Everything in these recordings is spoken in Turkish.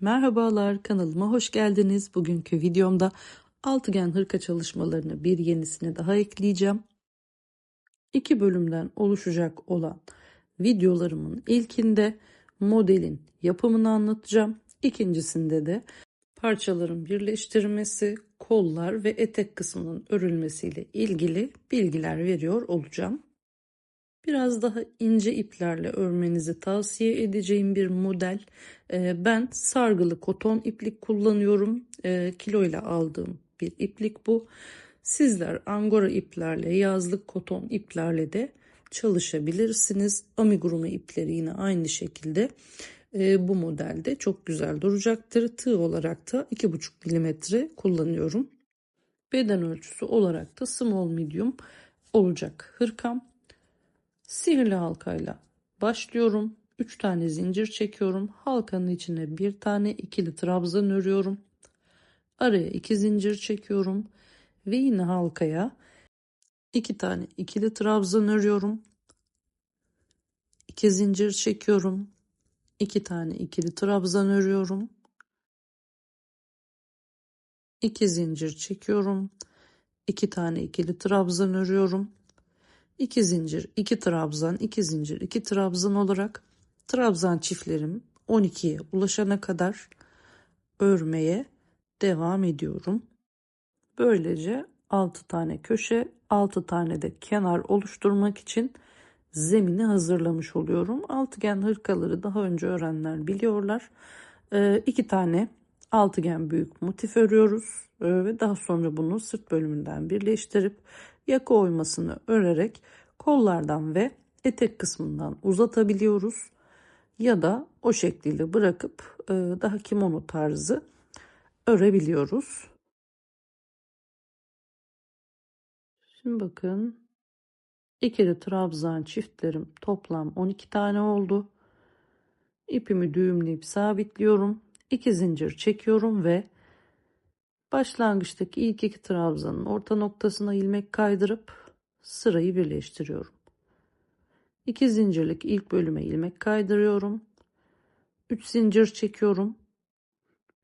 Merhabalar kanalıma hoş geldiniz. Bugünkü videomda altıgen hırka çalışmalarını bir yenisine daha ekleyeceğim. İki bölümden oluşacak olan videolarımın ilkinde modelin yapımını anlatacağım. İkincisinde de parçaların birleştirmesi, kollar ve etek kısmının örülmesiyle ilgili bilgiler veriyor olacağım. Biraz daha ince iplerle örmenizi tavsiye edeceğim bir model. Ee, ben sargılı koton iplik kullanıyorum. Ee, kilo ile aldığım bir iplik bu. Sizler angora iplerle, yazlık koton iplerle de çalışabilirsiniz. Amigurumi ipleri yine aynı şekilde e, bu modelde çok güzel duracaktır. Tığ olarak da 2,5 mm kullanıyorum. Beden ölçüsü olarak da small medium olacak hırkam. Sihirli halkayla başlıyorum. 3 tane zincir çekiyorum. Halkanın içine bir tane ikili trabzan örüyorum. Araya 2 zincir çekiyorum ve yine halkaya 2 tane ikili trabzan örüyorum. 2 zincir çekiyorum. 2 tane ikili trabzan örüyorum. 2 zincir çekiyorum. 2 tane ikili trabzan örüyorum. 2 zincir, 2 trabzan, 2 zincir, 2 trabzan olarak trabzan çiftlerim 12'ye ulaşana kadar örmeye devam ediyorum. Böylece 6 tane köşe, 6 tane de kenar oluşturmak için zemini hazırlamış oluyorum. Altıgen hırkaları daha önce öğrenenler biliyorlar. 2 ee, tane altıgen büyük motif örüyoruz ee, ve daha sonra bunu sırt bölümünden birleştirip yaka oymasını örerek kollardan ve etek kısmından uzatabiliyoruz ya da o şekliyle bırakıp e, daha kimono tarzı örebiliyoruz. Şimdi bakın ikili trabzan çiftlerim toplam 12 tane oldu. İpimi düğümleyip sabitliyorum. 2 zincir çekiyorum ve Başlangıçtaki ilk iki trabzanın orta noktasına ilmek kaydırıp sırayı birleştiriyorum. 2 zincirlik ilk bölüme ilmek kaydırıyorum. 3 zincir çekiyorum.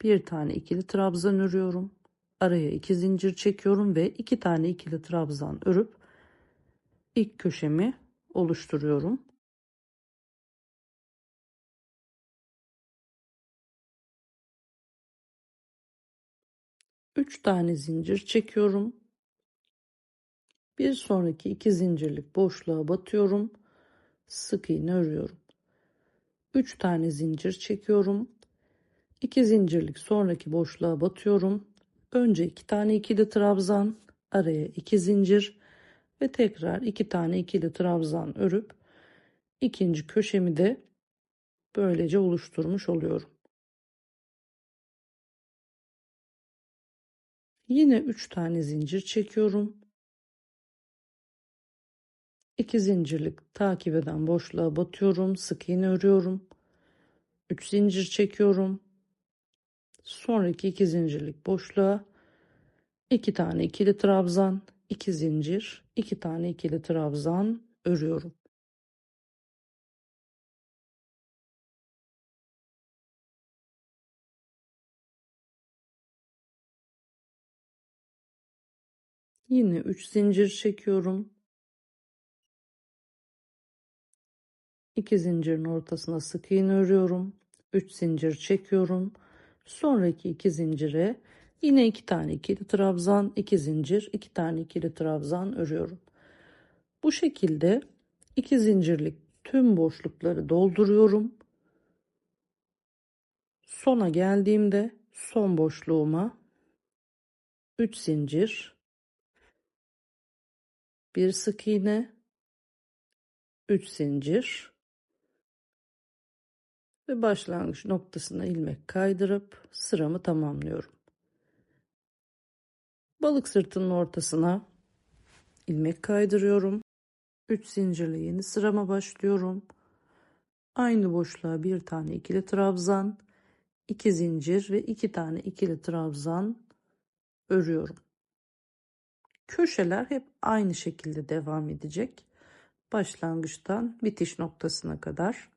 Bir tane ikili trabzan örüyorum. Araya 2 zincir çekiyorum ve 2 tane ikili trabzan örüp ilk köşemi oluşturuyorum. 3 tane zincir çekiyorum. Bir sonraki iki zincirlik boşluğa batıyorum. Sık iğne örüyorum. 3 tane zincir çekiyorum. 2 zincirlik sonraki boşluğa batıyorum. Önce 2 tane ikili trabzan, araya 2 zincir ve tekrar 2 tane ikili trabzan örüp ikinci köşemi de böylece oluşturmuş oluyorum. Yine 3 tane zincir çekiyorum. 2 zincirlik takip eden boşluğa batıyorum. Sık iğne örüyorum. 3 zincir çekiyorum. Sonraki 2 zincirlik boşluğa 2 tane ikili trabzan, 2 zincir, 2 tane ikili trabzan örüyorum. Yine 3 zincir çekiyorum. 2 zincirin ortasına sık iğne örüyorum. 3 zincir çekiyorum. Sonraki 2 zincire yine 2 tane ikili trabzan, 2 zincir, 2 tane ikili trabzan örüyorum. Bu şekilde 2 zincirlik tüm boşlukları dolduruyorum. Sona geldiğimde son boşluğuma 3 zincir bir sık iğne 3 zincir ve başlangıç noktasına ilmek kaydırıp sıramı tamamlıyorum. Balık sırtının ortasına ilmek kaydırıyorum. 3 zincirle yeni sırama başlıyorum. Aynı boşluğa bir tane ikili trabzan, 2 zincir ve 2 tane ikili trabzan örüyorum. Köşeler hep aynı şekilde devam edecek. Başlangıçtan bitiş noktasına kadar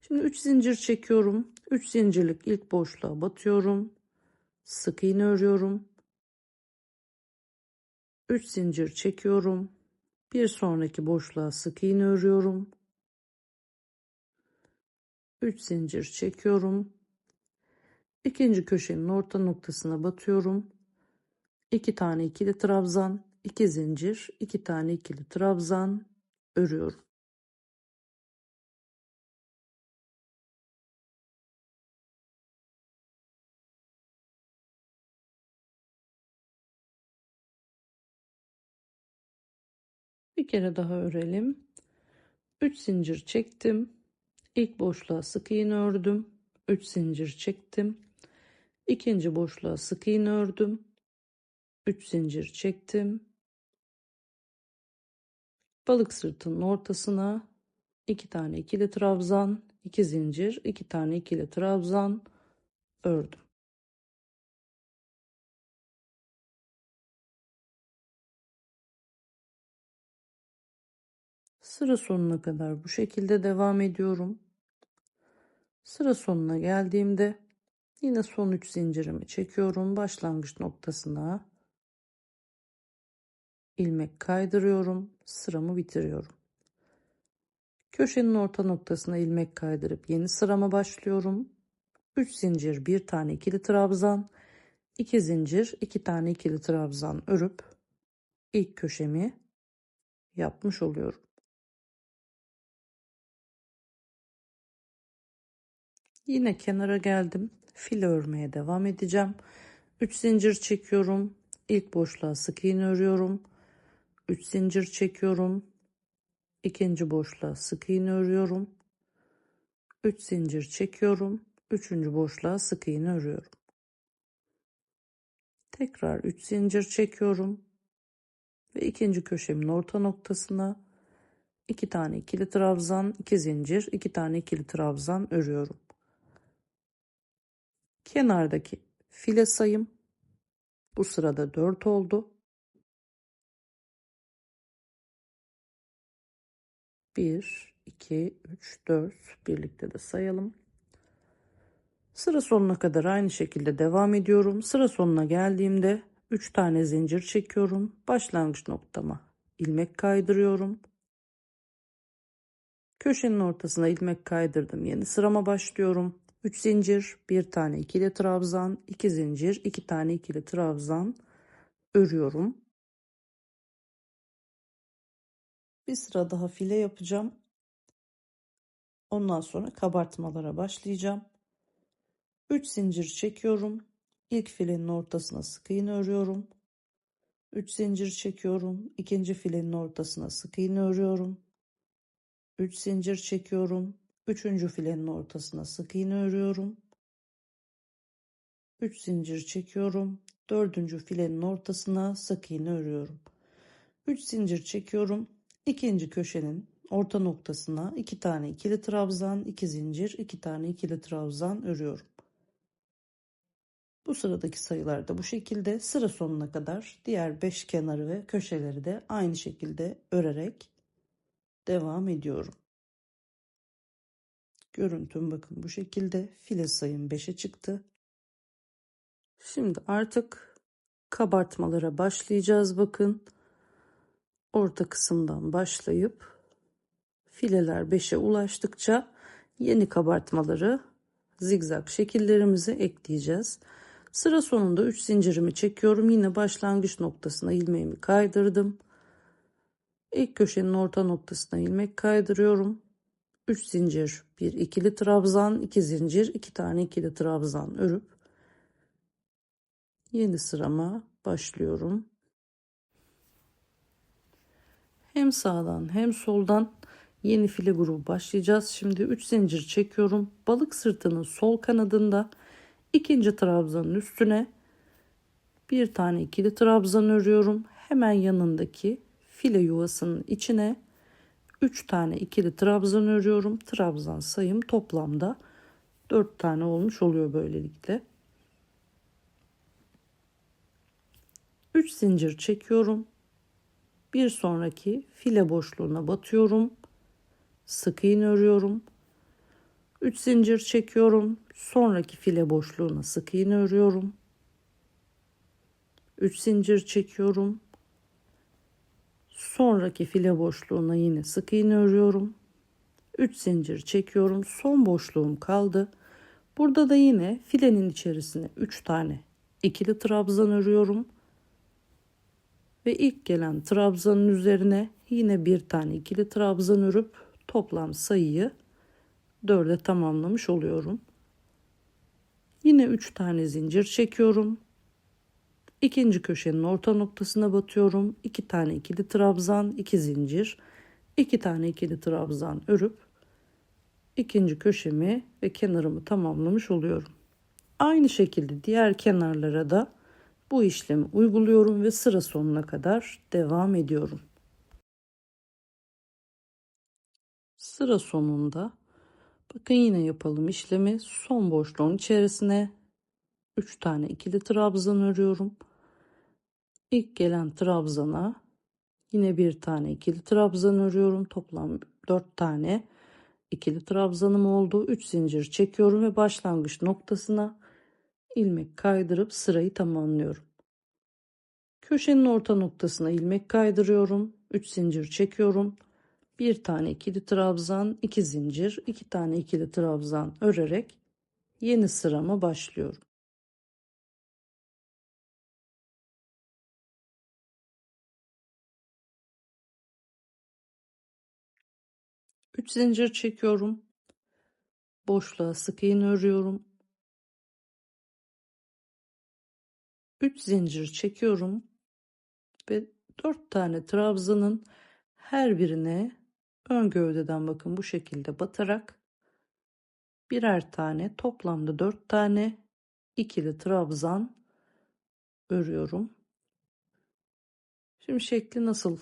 Şimdi 3 zincir çekiyorum. 3 zincirlik ilk boşluğa batıyorum. Sık iğne örüyorum. 3 zincir çekiyorum. Bir sonraki boşluğa sık iğne örüyorum. 3 zincir çekiyorum. İkinci köşenin orta noktasına batıyorum. 2 tane ikili trabzan, 2 zincir, 2 tane ikili trabzan örüyorum. Bir kere daha örelim. 3 zincir çektim. İlk boşluğa sık iğne ördüm. 3 zincir çektim. İkinci boşluğa sık iğne ördüm. 3 zincir çektim. Balık sırtının ortasına 2 tane ikili trabzan, 2 zincir, 2 tane ikili trabzan ördüm. Sıra sonuna kadar bu şekilde devam ediyorum. Sıra sonuna geldiğimde yine son 3 zincirimi çekiyorum. Başlangıç noktasına ilmek kaydırıyorum. Sıramı bitiriyorum. Köşenin orta noktasına ilmek kaydırıp yeni sırama başlıyorum. 3 zincir, 1 tane ikili trabzan, 2 zincir, 2 tane ikili trabzan örüp ilk köşemi yapmış oluyorum. Yine kenara geldim. Fil örmeye devam edeceğim. 3 zincir çekiyorum. İlk boşluğa sık iğne örüyorum. 3 zincir çekiyorum. İkinci boşluğa sık iğne örüyorum. 3 zincir çekiyorum. Üçüncü boşluğa sık iğne örüyorum. Tekrar 3 zincir çekiyorum. Ve ikinci köşemin orta noktasına 2 tane ikili trabzan, 2 zincir, 2 tane ikili trabzan örüyorum. Kenardaki file sayım bu sırada 4 oldu. 1, 2, 3, 4 birlikte de sayalım. Sıra sonuna kadar aynı şekilde devam ediyorum. Sıra sonuna geldiğimde 3 tane zincir çekiyorum. Başlangıç noktama ilmek kaydırıyorum. Köşenin ortasına ilmek kaydırdım. Yeni sırama başlıyorum. 3 zincir, 1 tane ikili trabzan, 2 zincir, 2 tane ikili trabzan örüyorum. Bir sıra daha file yapacağım. Ondan sonra kabartmalara başlayacağım. 3 zincir çekiyorum. İlk filenin ortasına sık iğne örüyorum. 3 zincir çekiyorum. İkinci filenin ortasına sık iğne örüyorum. 3 zincir çekiyorum. Üçüncü filenin ortasına sık iğne örüyorum. 3 zincir çekiyorum. Dördüncü filenin ortasına sık iğne örüyorum. 3 zincir çekiyorum. İkinci köşenin orta noktasına 2 tane ikili trabzan, 2 zincir, 2 tane ikili trabzan örüyorum. Bu sıradaki sayılar da bu şekilde sıra sonuna kadar diğer 5 kenarı ve köşeleri de aynı şekilde örerek devam ediyorum. Görüntüm bakın bu şekilde file sayım 5'e çıktı. Şimdi artık kabartmalara başlayacağız bakın. Orta kısımdan başlayıp fileler 5'e ulaştıkça yeni kabartmaları zigzag şekillerimizi ekleyeceğiz. Sıra sonunda 3 zincirimi çekiyorum. Yine başlangıç noktasına ilmeğimi kaydırdım. İlk köşenin orta noktasına ilmek kaydırıyorum. 3 zincir, bir ikili trabzan, 2 zincir, 2 tane ikili trabzan örüp yeni sırama başlıyorum. Hem sağdan hem soldan yeni file grubu başlayacağız. Şimdi 3 zincir çekiyorum. Balık sırtının sol kanadında ikinci trabzanın üstüne bir tane ikili trabzan örüyorum. Hemen yanındaki file yuvasının içine 3 tane ikili trabzan örüyorum. Trabzan sayım toplamda 4 tane olmuş oluyor böylelikle. 3 zincir çekiyorum. Bir sonraki file boşluğuna batıyorum. Sık iğne örüyorum. 3 zincir çekiyorum. Sonraki file boşluğuna sık iğne örüyorum. 3 zincir çekiyorum. Sonraki file boşluğuna yine sık iğne örüyorum. 3 zincir çekiyorum. Son boşluğum kaldı. Burada da yine filenin içerisine 3 tane ikili trabzan örüyorum. Ve ilk gelen trabzanın üzerine yine bir tane ikili trabzan örüp toplam sayıyı 4'e tamamlamış oluyorum. Yine 3 tane zincir çekiyorum. İkinci köşenin orta noktasına batıyorum. 2 tane ikili trabzan, 2 zincir, 2 tane ikili trabzan örüp ikinci köşemi ve kenarımı tamamlamış oluyorum. Aynı şekilde diğer kenarlara da bu işlemi uyguluyorum ve sıra sonuna kadar devam ediyorum. Sıra sonunda bakın yine yapalım işlemi. Son boşluğun içerisine 3 tane ikili trabzan örüyorum. İlk gelen trabzana yine bir tane ikili trabzan örüyorum. Toplam 4 tane ikili trabzanım oldu. 3 zincir çekiyorum ve başlangıç noktasına ilmek kaydırıp sırayı tamamlıyorum. Köşenin orta noktasına ilmek kaydırıyorum. 3 zincir çekiyorum. Bir tane ikili trabzan, 2 zincir, 2 tane ikili trabzan örerek yeni sırama başlıyorum. Üç zincir çekiyorum. Boşluğa sık iğne örüyorum. 3 zincir çekiyorum ve 4 tane trabzanın her birine ön gövdeden bakın bu şekilde batarak birer tane toplamda 4 tane ikili trabzan örüyorum. Şimdi şekli nasıl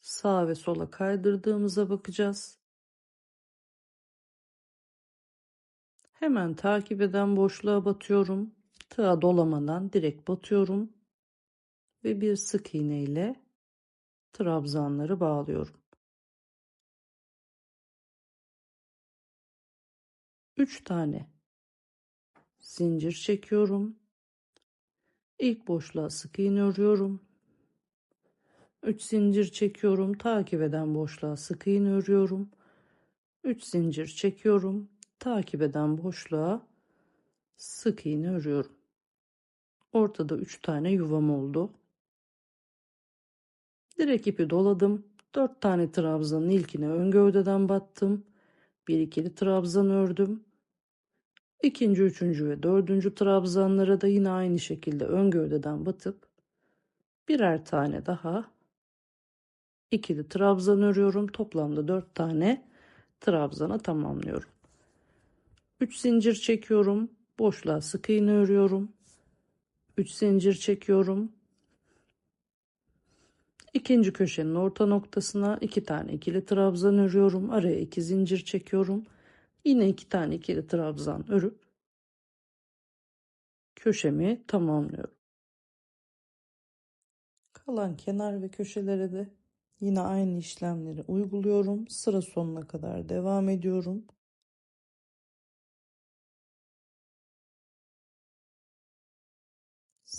sağa ve sola kaydırdığımıza bakacağız. Hemen takip eden boşluğa batıyorum. Tığa dolamadan direkt batıyorum ve bir sık iğne ile trabzanları bağlıyorum. 3 tane zincir çekiyorum. İlk boşluğa sık iğne örüyorum. 3 zincir çekiyorum. Takip eden boşluğa sık iğne örüyorum. 3 zincir çekiyorum. Takip eden boşluğa sık iğne örüyorum. Ortada 3 tane yuvam oldu. Direk ipi doladım. 4 tane trabzanın ilkine ön gövdeden battım. Bir ikili trabzan ördüm. İkinci, üçüncü ve dördüncü trabzanlara da yine aynı şekilde ön gövdeden batıp birer tane daha ikili trabzan örüyorum. Toplamda 4 tane trabzana tamamlıyorum. 3 zincir çekiyorum. Boşluğa sık iğne örüyorum. 3 zincir çekiyorum. İkinci köşenin orta noktasına iki tane ikili trabzan örüyorum. Araya iki zincir çekiyorum. Yine iki tane ikili trabzan örüp köşemi tamamlıyorum. Kalan kenar ve köşelere de yine aynı işlemleri uyguluyorum. Sıra sonuna kadar devam ediyorum.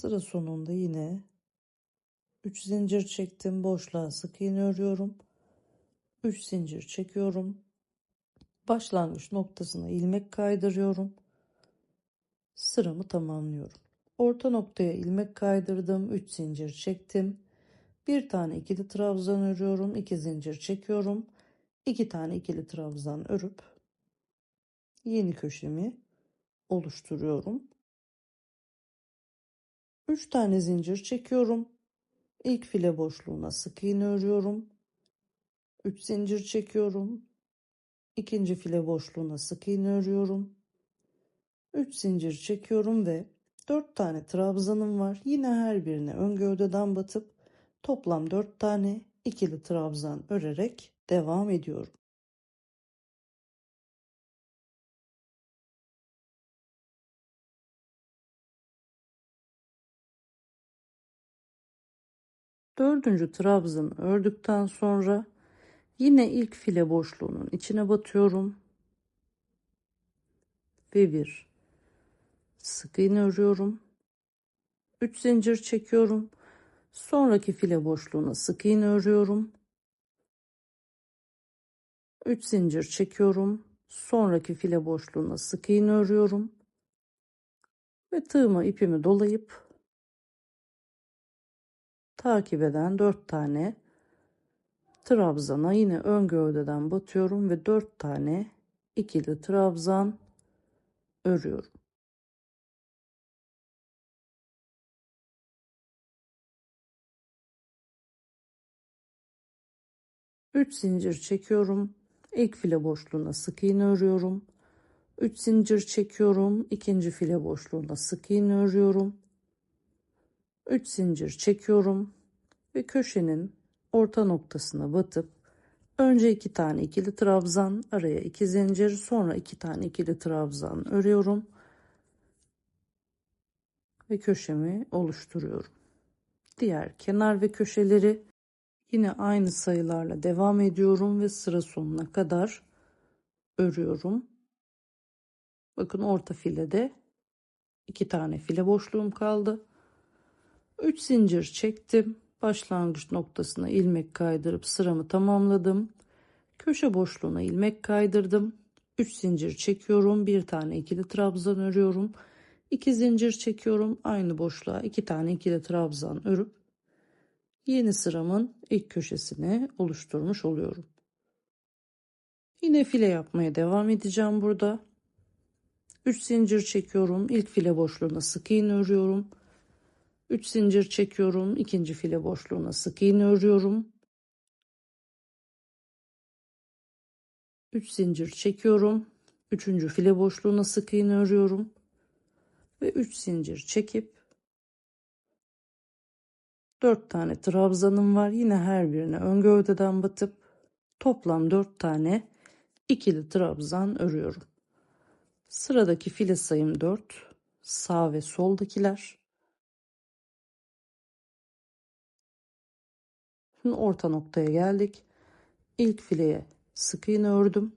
Sıra sonunda yine 3 zincir çektim. Boşluğa sık iğne örüyorum. 3 zincir çekiyorum. Başlangıç noktasına ilmek kaydırıyorum. Sıramı tamamlıyorum. Orta noktaya ilmek kaydırdım. 3 zincir çektim. Bir tane ikili trabzan örüyorum. 2 zincir çekiyorum. 2 tane ikili trabzan örüp yeni köşemi oluşturuyorum 3 tane zincir çekiyorum İlk file boşluğuna sık iğne örüyorum. 3 zincir çekiyorum. İkinci file boşluğuna sık iğne örüyorum. 3 zincir çekiyorum ve 4 tane trabzanım var. Yine her birine ön gövdeden batıp toplam 4 tane ikili trabzan örerek devam ediyorum. Dördüncü trabzanı ördükten sonra yine ilk file boşluğunun içine batıyorum. ve bir sık iğne örüyorum. 3 zincir çekiyorum. Sonraki file boşluğuna sık iğne örüyorum. 3 zincir çekiyorum. Sonraki file boşluğuna sık iğne örüyorum. Ve tığıma ipimi dolayıp takip eden 4 tane trabzana yine ön gövdeden batıyorum ve 4 tane ikili trabzan örüyorum. 3 zincir çekiyorum. İlk file boşluğuna sık iğne örüyorum. 3 zincir çekiyorum. ikinci file boşluğuna sık iğne örüyorum. 3 zincir çekiyorum ve köşenin orta noktasına batıp önce iki tane ikili trabzan araya iki zincir sonra iki tane ikili trabzan örüyorum ve köşemi oluşturuyorum. Diğer kenar ve köşeleri Yine aynı sayılarla devam ediyorum ve sıra sonuna kadar örüyorum. Bakın orta filede iki tane file boşluğum kaldı. 3 zincir çektim. Başlangıç noktasına ilmek kaydırıp sıramı tamamladım. Köşe boşluğuna ilmek kaydırdım. 3 zincir çekiyorum. Bir tane ikili trabzan örüyorum. 2 zincir çekiyorum. Aynı boşluğa iki tane ikili trabzan örüp yeni sıramın ilk köşesini oluşturmuş oluyorum. Yine file yapmaya devam edeceğim burada. 3 zincir çekiyorum. İlk file boşluğuna sık iğne örüyorum. 3 zincir çekiyorum. ikinci file boşluğuna sık iğne örüyorum. 3 zincir çekiyorum. Üçüncü file boşluğuna sık iğne örüyorum. Ve 3 zincir çekip 4 tane trabzanım var. Yine her birine ön gövdeden batıp toplam 4 tane ikili trabzan örüyorum. Sıradaki file sayım 4. Sağ ve soldakiler. Şimdi orta noktaya geldik. İlk fileye sık iğne ördüm.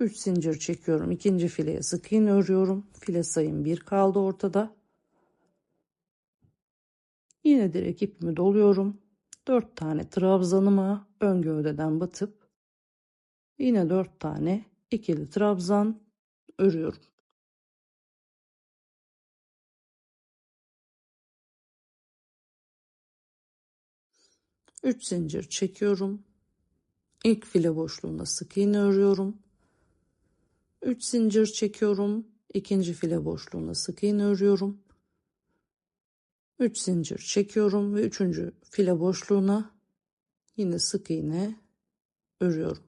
3 zincir çekiyorum. İkinci fileye sık iğne örüyorum. File sayım 1 kaldı ortada. Yine direkt ipimi doluyorum. 4 tane trabzanıma ön gövdeden batıp yine 4 tane ikili trabzan örüyorum. Üç zincir çekiyorum. İlk file boşluğunda sık iğne örüyorum. 3 zincir çekiyorum. İkinci file boşluğunda sık iğne örüyorum. 3 zincir çekiyorum ve üçüncü file boşluğuna yine sık iğne örüyorum.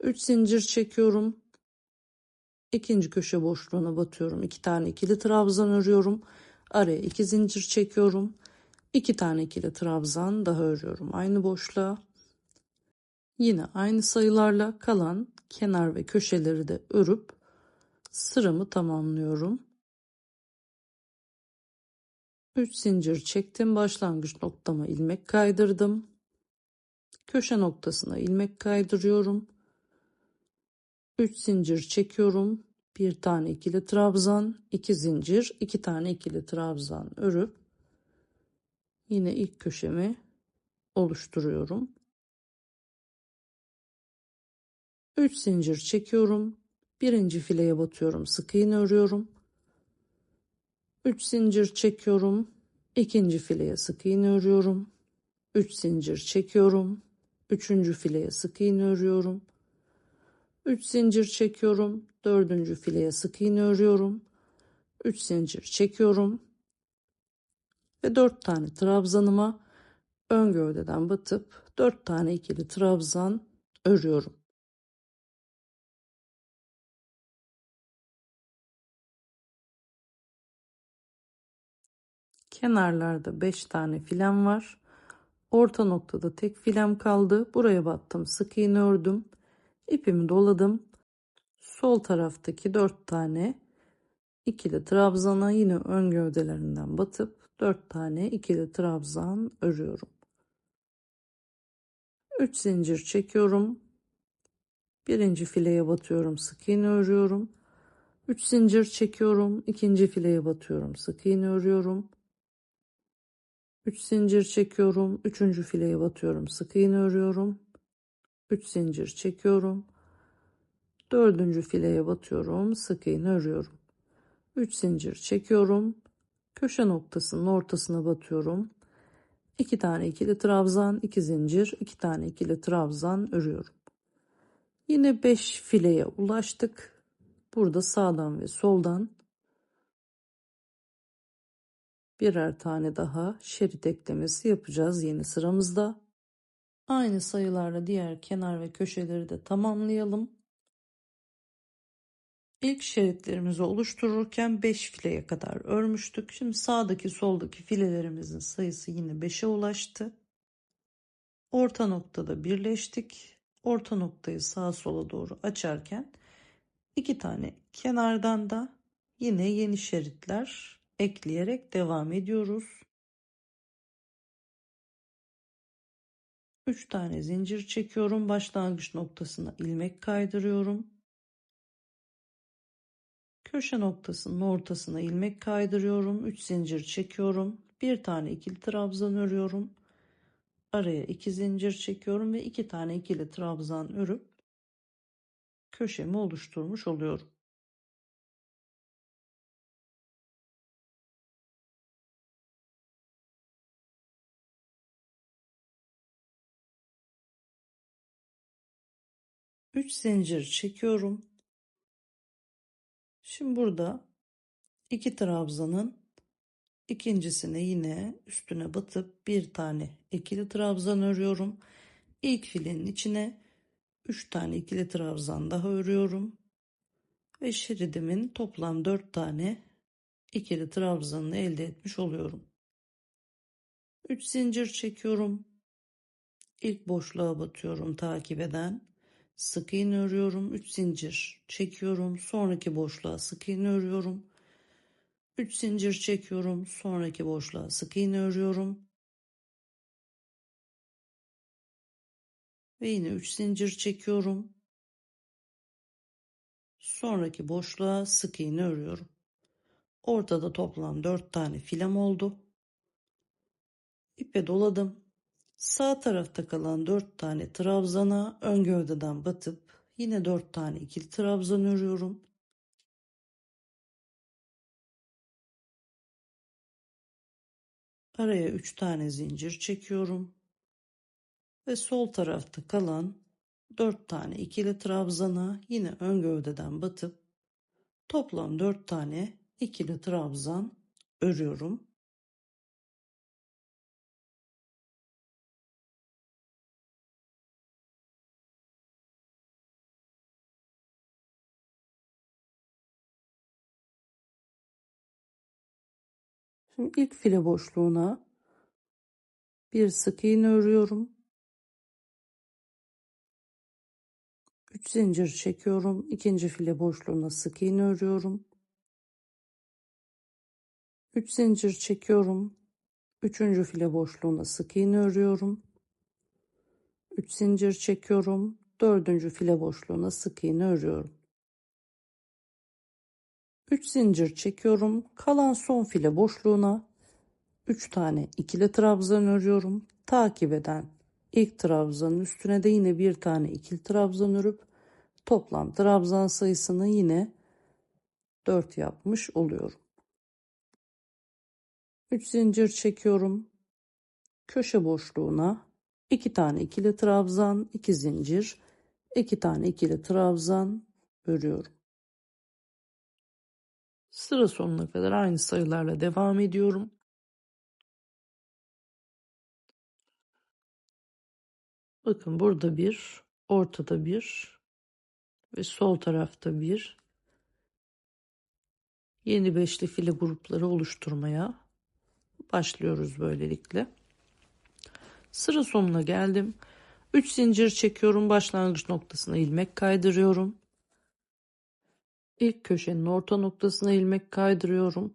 3 zincir çekiyorum. ikinci köşe boşluğuna batıyorum. 2 tane ikili trabzan örüyorum. Araya 2 zincir çekiyorum. 2 tane ikili trabzan daha örüyorum. Aynı boşluğa. Yine aynı sayılarla kalan kenar ve köşeleri de örüp sıramı tamamlıyorum. 3 zincir çektim başlangıç noktama ilmek kaydırdım köşe noktasına ilmek kaydırıyorum 3 zincir çekiyorum bir tane ikili trabzan 2 zincir 2 tane ikili trabzan örüp yine ilk köşemi oluşturuyorum 3 zincir çekiyorum birinci fileye batıyorum sık iğne örüyorum 3 zincir çekiyorum. ikinci fileye sık iğne örüyorum. 3 zincir çekiyorum. Üçüncü fileye sık iğne örüyorum. 3 zincir çekiyorum. Dördüncü fileye sık iğne örüyorum. 3 zincir çekiyorum. Ve 4 tane trabzanıma ön gövdeden batıp 4 tane ikili trabzan örüyorum. Kenarlarda 5 tane filem var. Orta noktada tek filem kaldı. Buraya battım. Sık iğne ördüm. İpimi doladım. Sol taraftaki 4 tane ikili trabzana yine ön gövdelerinden batıp 4 tane ikili trabzan örüyorum. 3 zincir çekiyorum. Birinci fileye batıyorum. Sık iğne örüyorum. 3 zincir çekiyorum. ikinci fileye batıyorum. Sık iğne örüyorum. 3 zincir çekiyorum. Üçüncü fileye batıyorum. Sık iğne örüyorum. 3 zincir çekiyorum. Dördüncü fileye batıyorum. Sık iğne örüyorum. 3 zincir çekiyorum. Köşe noktasının ortasına batıyorum. 2 tane ikili trabzan, 2 zincir, 2 tane ikili trabzan örüyorum. Yine 5 fileye ulaştık. Burada sağdan ve soldan birer tane daha şerit eklemesi yapacağız yeni sıramızda. Aynı sayılarla diğer kenar ve köşeleri de tamamlayalım. İlk şeritlerimizi oluştururken 5 fileye kadar örmüştük. Şimdi sağdaki soldaki filelerimizin sayısı yine 5'e ulaştı. Orta noktada birleştik. Orta noktayı sağa sola doğru açarken iki tane kenardan da yine yeni şeritler ekleyerek devam ediyoruz. 3 tane zincir çekiyorum. Başlangıç noktasına ilmek kaydırıyorum. Köşe noktasının ortasına ilmek kaydırıyorum. 3 zincir çekiyorum. Bir tane ikili trabzan örüyorum. Araya 2 zincir çekiyorum ve 2 tane ikili trabzan örüp köşemi oluşturmuş oluyorum. Üç zincir çekiyorum. Şimdi burada iki trabzanın ikincisine yine üstüne batıp bir tane ikili trabzan örüyorum. İlk filenin içine 3 tane ikili trabzan daha örüyorum. Ve şeridimin toplam 4 tane ikili trabzanını elde etmiş oluyorum. 3 zincir çekiyorum. İlk boşluğa batıyorum takip eden. Sık iğne örüyorum. 3 zincir çekiyorum. Sonraki boşluğa sık iğne örüyorum. 3 zincir çekiyorum. Sonraki boşluğa sık iğne örüyorum. Ve yine 3 zincir çekiyorum. Sonraki boşluğa sık iğne örüyorum. Ortada toplam 4 tane filam oldu. İpe doladım. Sağ tarafta kalan 4 tane trabzana ön gövdeden batıp yine 4 tane ikili trabzan örüyorum. Araya 3 tane zincir çekiyorum. Ve sol tarafta kalan 4 tane ikili trabzana yine ön gövdeden batıp toplam 4 tane ikili trabzan örüyorum. Şimdi ilk file boşluğuna bir sık iğne örüyorum. 3 zincir çekiyorum. İkinci file boşluğuna sık iğne örüyorum. 3 zincir çekiyorum. Üçüncü file boşluğuna sık iğne örüyorum. 3 zincir çekiyorum. Dördüncü file boşluğuna sık iğne örüyorum. 3 zincir çekiyorum. Kalan son file boşluğuna 3 tane ikili trabzan örüyorum. Takip eden ilk trabzanın üstüne de yine bir tane ikili trabzan örüp toplam trabzan sayısını yine 4 yapmış oluyorum. 3 zincir çekiyorum. Köşe boşluğuna 2 tane ikili trabzan, 2 zincir, 2 tane ikili trabzan örüyorum. Sıra sonuna kadar aynı sayılarla devam ediyorum. Bakın burada bir, ortada bir ve sol tarafta bir. Yeni beşli file grupları oluşturmaya başlıyoruz böylelikle. Sıra sonuna geldim. 3 zincir çekiyorum. Başlangıç noktasına ilmek kaydırıyorum. İlk köşenin orta noktasına ilmek kaydırıyorum.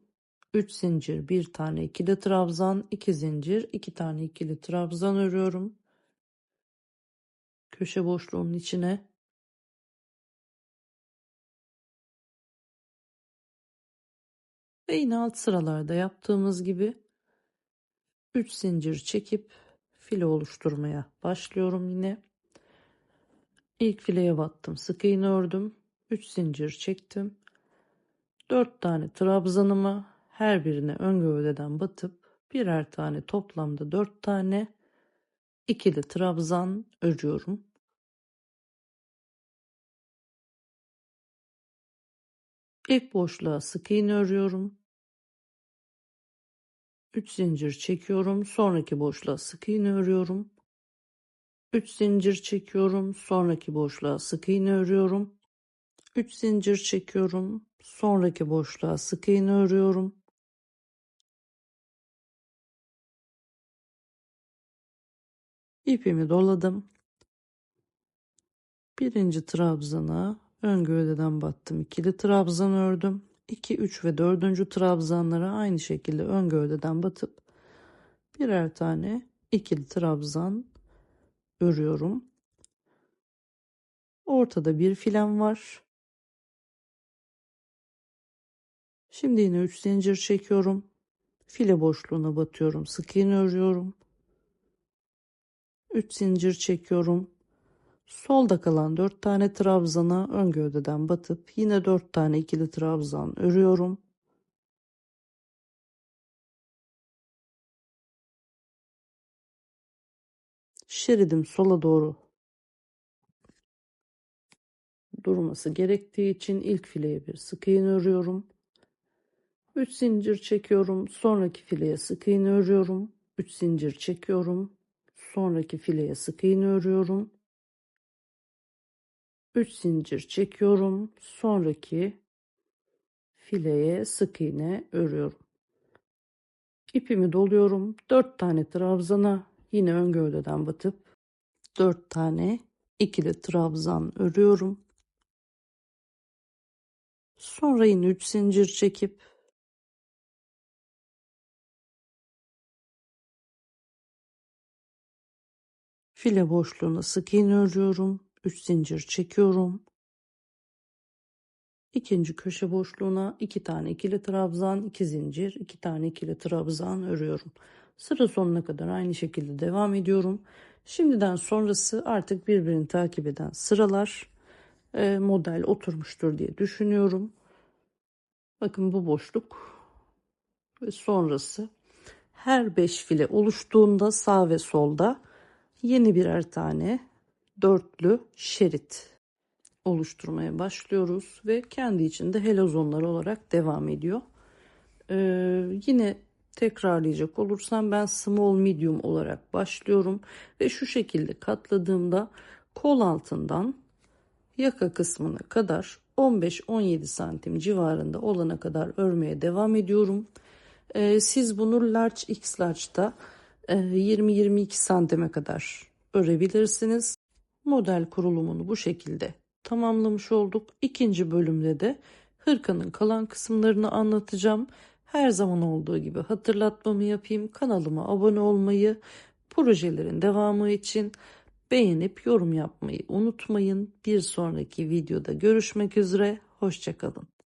3 zincir, bir tane ikili trabzan, 2 zincir, 2 tane ikili trabzan örüyorum. Köşe boşluğunun içine Ve yine alt sıralarda yaptığımız gibi 3 zincir çekip file oluşturmaya başlıyorum yine. İlk fileye battım. Sık iğne ördüm. 3 zincir çektim. 4 tane trabzanımı her birine ön gövdeden batıp birer tane toplamda 4 tane ikili trabzan örüyorum. İlk boşluğa sık iğne örüyorum. 3 zincir çekiyorum. Sonraki boşluğa sık iğne örüyorum. 3 zincir çekiyorum. Sonraki boşluğa sık iğne örüyorum. 3 zincir çekiyorum. Sonraki boşluğa sık iğne örüyorum. İpimi doladım. Birinci trabzana ön gövdeden battım. İkili trabzan ördüm. 2, 3 ve 4. trabzanlara aynı şekilde ön gövdeden batıp birer tane ikili trabzan örüyorum. Ortada bir filem var. Şimdi yine 3 zincir çekiyorum. File boşluğuna batıyorum. Sık iğne örüyorum. 3 zincir çekiyorum. Solda kalan 4 tane trabzana ön gövdeden batıp yine 4 tane ikili trabzan örüyorum. Şeridim sola doğru durması gerektiği için ilk fileye bir sık iğne örüyorum. 3 zincir çekiyorum. Sonraki fileye sık iğne örüyorum. 3 zincir çekiyorum. Sonraki fileye sık iğne örüyorum. 3 zincir çekiyorum. Sonraki fileye sık iğne örüyorum. İpimi doluyorum. 4 tane trabzana yine ön gövdeden batıp 4 tane ikili trabzan örüyorum. Sonra yine 3 zincir çekip file boşluğuna sık iğne örüyorum. 3 zincir çekiyorum. İkinci köşe boşluğuna 2 tane ikili trabzan, 2 zincir, 2 tane ikili trabzan örüyorum. Sıra sonuna kadar aynı şekilde devam ediyorum. Şimdiden sonrası artık birbirini takip eden sıralar e, model oturmuştur diye düşünüyorum. Bakın bu boşluk ve sonrası her 5 file oluştuğunda sağ ve solda yeni birer tane dörtlü şerit oluşturmaya başlıyoruz ve kendi içinde helezonlar olarak devam ediyor. Ee, yine tekrarlayacak olursam ben small medium olarak başlıyorum ve şu şekilde katladığımda kol altından yaka kısmına kadar 15-17 santim civarında olana kadar örmeye devam ediyorum. Ee, siz bunu large x large'da 20-22 santime kadar örebilirsiniz. Model kurulumunu bu şekilde tamamlamış olduk. İkinci bölümde de hırkanın kalan kısımlarını anlatacağım. Her zaman olduğu gibi hatırlatmamı yapayım. Kanalıma abone olmayı, projelerin devamı için beğenip yorum yapmayı unutmayın. Bir sonraki videoda görüşmek üzere. Hoşçakalın.